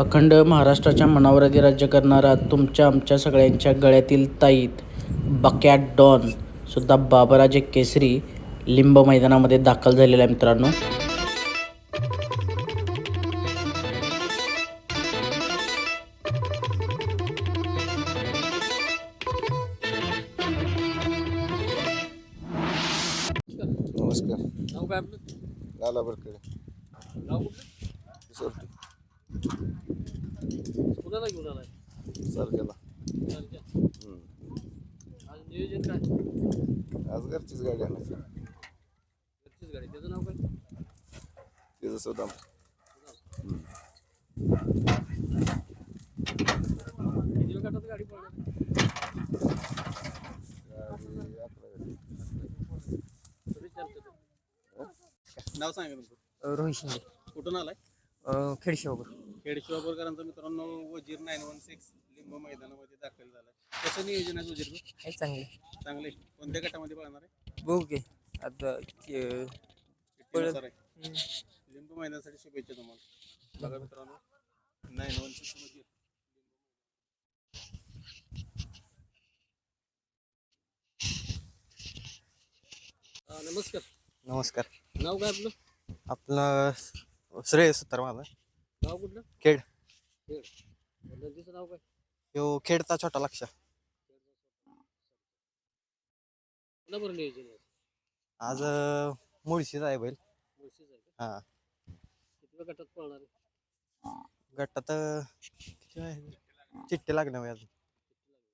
अखंड महाराष्ट्राच्या मनावर राज्य करणारा तुमच्या आमच्या सगळ्यांच्या गळ्यातील ताईत. बकॅट डॉन सुद्धा बाबराजे केसरी लिंब मैदानामध्ये दाखल झालेला आहे मित्रांनो. नमस्कार. नाव काय आपलं? लाला बरकडे नाव कुठलं? सोडते कुणाला घेऊन आलाय? सारख्याला. आज नियोजन काय? आज घरचीच गाडी आणायची. घरचीच गाडी. त्याचं नाव काय? तिथं सुद्धा किती वेळ गटात गाडी आमच्या नाव सांगा तुमचं. रोहित शिंदे. कुठून आलाय? अ, खेडशिवापूर. खेड शिवापूरकरांचा मित्रांनो वजीर नाईन वन सिक्स लिंब मैदानामध्ये दाखल झालाय कसं नियोजन आहे वजीर आहे चांगले. चांगले कोणत्या गटामध्ये पळणार आहे? बघू की आता आहे. लिंब मैदानासाठी शुभेच्छा तुम्हाला. बघा मित्रांनो. नाईन वन सिक्स वजीर. हा, नमस्कार. नमस्कार. नाव काय आपलं? आपलं श्रेय सुतार माझा नाव कुठलं? खेड. खेड. नदीचं नाव काय? यो खेडचा छोटा लक्ष. कुणा बरं नियोजन आहे आज अं, मुळशीचा आहे बैल. मुळशीच आहे का? हा. गटात पळणार आहे? गटात अं, किती आहे? चिठ्ठी लागणार अजून.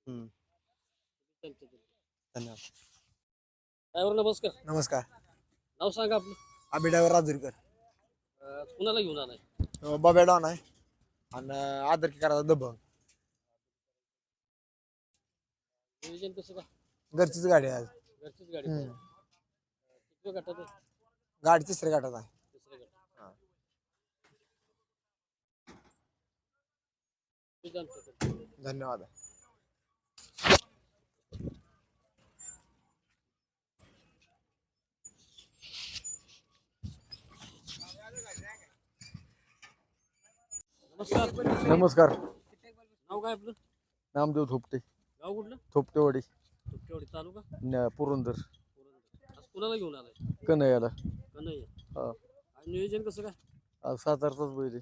हम्म. धन्यवाद. ड्रायव्हर नमस्कार. नमस्कार. नाव सांगा आपलं. अभिडावर राजुरीकर. अं, कुणाला घेऊन आलाय? बाबा डॉन आहे. आणि आदर करायचा दबंग नियोजन कसं काय? घरचीच गाडी आहे आज. घरचीच गाडी. हम्म. किती गटात आहे? गाडी तिसऱ्या गाठात आहे. गटात. शुभेच्छा आमच्याकडून. धन्यवाद. नमस्कार. नमस्कार. नाव काय आपलं? नामदेव थोपटे. गाव कुठलं? थोपटेवाडी. तुमच्यावडी चालू का न- पुरंदर. आज कुणाला घेऊन आलाय? कन्हैयाला. का नाही हा. आज नियोजन कसं काय? आज सातारचाच बैल आहे.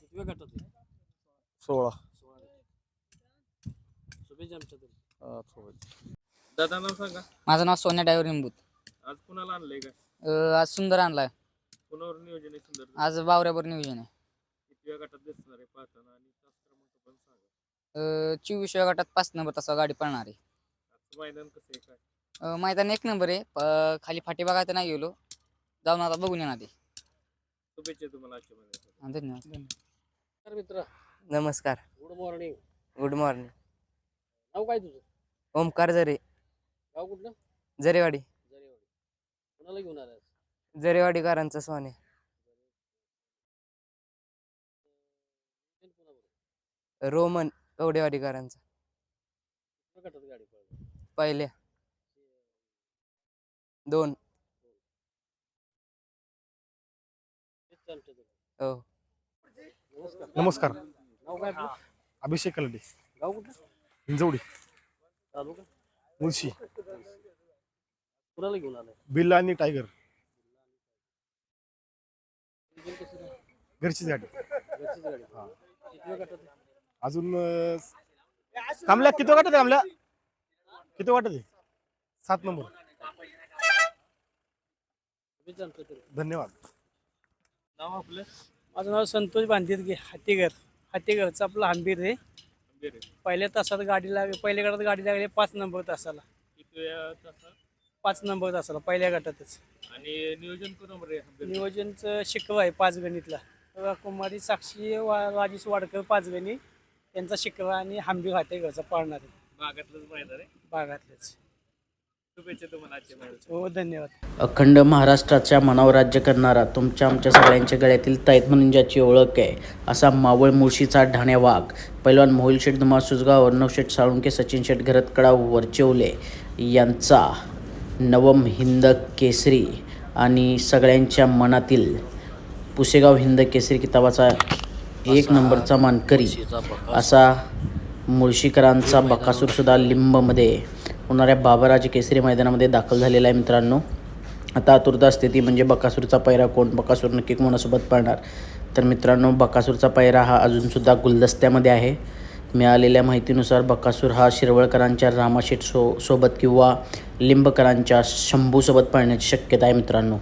किती वेळ गटात आहे? सोळा. सोळा गट. शुभेच्छा आमच्या तरी. हा, सोळा. दादा नाव सांगा. माझं नाव सोन्या डायव्हर निंबूत आज कुणाला आणलंय काय? अं, आज सुंदर आणलाय. कुणावर नियोजन आहे सुंदर आज बावऱ्यावर नियोजन आहे. किती वेळ गटात दिसणार आहे पाहताना आणि तास क्रमांक पण सांगा. अं, चोवीसव्या गटात पाच नंबर तसा गाडी पळणार. आहे आजचं मैदान कसं आहे काय? अं, मैदान एक नंबर आहे. प- खाली फाटी बघायला नाही गेलो. जाऊन आता बघून येणार ते शुभेच्छा तुम्हाला आजच्या महिन्यात हा, धन्यवाद. तर मित्र. नमस्कार. गुड मॉर्निंग गुड मॉर्निंग नाव काय तुझं? ओमकार जरे. गाव कुठलं? जरेवाडी. जरेवाडी. कुणाला घेऊन आलाय जरेवाडीकरांचा सोने. रोमन कवडेवाडीकरांचा. गटात गाडी पहिल्या. दोन. तेच. हो. नमस्कार. नमस्कार. नाव काय आपलं? अभिषेक कलडे गाव कुठलं? हिंजवडी. मुळशी. कुणाला घेऊन आलाय? बिल्ला आणि टायगर. गाडी. घरचीच गाडी. अजून अं, कामल्या किती वाटत आहे कामल्या किती वाटत आहे सात नंबर. धन्यवाद. नाव आपलं? माझं नाव संतोष बांधिरगे हातीगर हातीगरचं आपलं हंबीर आहे बरं. पहिल्या तासात गाडी लागली पहिल्या गटात गाडी लागली पाच नंबर तासाला. पाच नंबर तासाला पहिल्या गटातच. आणि नियोजन कुणावर आहे नियोजनचं शिकवा आहे पाच गणितला. कुमारी साक्षी वा राजेश वाडकर पाच गणी त्यांचा शिकवा आणि हंबीर हातेगरचा पाळणार. आहे भागातलंच मैदान आहे? भागातलेच. शुभेच्छा तुम्हाला आजच्या महिन्यात हो धन्यवाद. अखंड महाराष्ट्राच्या मनावर राज्य करणारा तुमच्या आमच्या सगळ्यांच्या गळ्यातील ताईत म्हणून ज्याची ओळख आहे असा मावळ मुळशीचा ढाण्या वाघ. पैलवान मोहिल शेठ दुमा सुजगाव अर्णव शेठ साळुंके सचिन शेठ घरतकडाव वरचेवले यांचा नवम हिंद केसरी आणि सगळ्यांच्या मनातील पुसेगाव हिंद केसरी किताबाचा एक नंबरचा मानकरी असा मुळशीकरांचा बकासूरसुद्धा लिंबमध्ये होणाऱ्या बाबाराजे केसरी मैदानामध्ये दाखल झालेला आहे मित्रांनो. आता आतुरता असते ती म्हणजे बकासूरचा पैरा कोण? बकासूर नक्की कोणासोबत पळणार? तर मित्रांनो बकासूरचा पैरा हा अजूनसुद्धा गुलदस्त्यामध्ये आहे. मिळालेल्या माहितीनुसार बकासूर हा शिरवळकरांच्या रामाशेठ सो सोबत किंवा लिंबकरांच्या शंभूसोबत पळण्याची शक्यता आहे मित्रांनो.